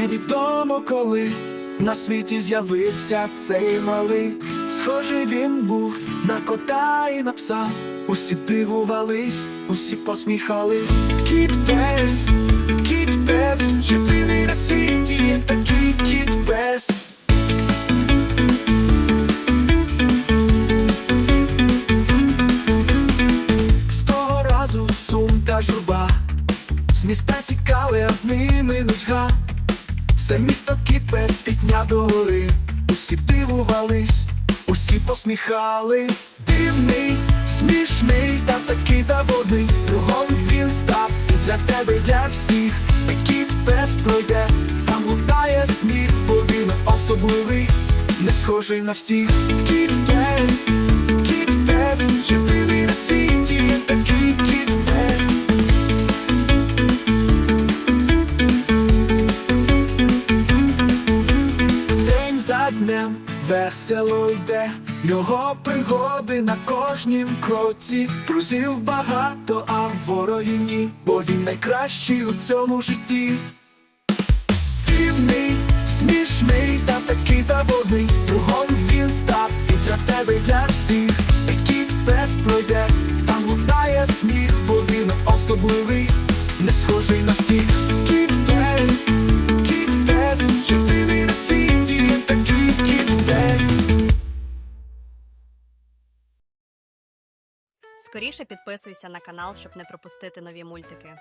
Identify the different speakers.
Speaker 1: Невідомо коли на світі з'явився цей малий. Схожий він був на кота і на пса. Усі дивувались, усі посміхались. Кіт пес, кіт пес, єдиний на світі такий кіт пес. З разу сум та журба З міста тікали, а з ними нудьга Все місто кіпес підняв до гори Усі дивувались, усі посміхались. Дивний, смішний та такий заводний. Другом він став для тебе, для всіх. Кіт пес пройде, там лунає сміх, бо він особливий, не схожий на всіх. Кіт пес, День весело йде, його пригоди на кожнім кроці. Друзів багато, а ворогів ні, бо він найкращий у цьому житті. Дивний, смішний та такий заводний, другом він став і для тебе, і для всіх. Кіт пес пройде, там лунає сміх, бо він особливий, не схожий на всіх. Кіт пес,
Speaker 2: Скоріше підписуйся на канал, щоб не пропустити нові мультики.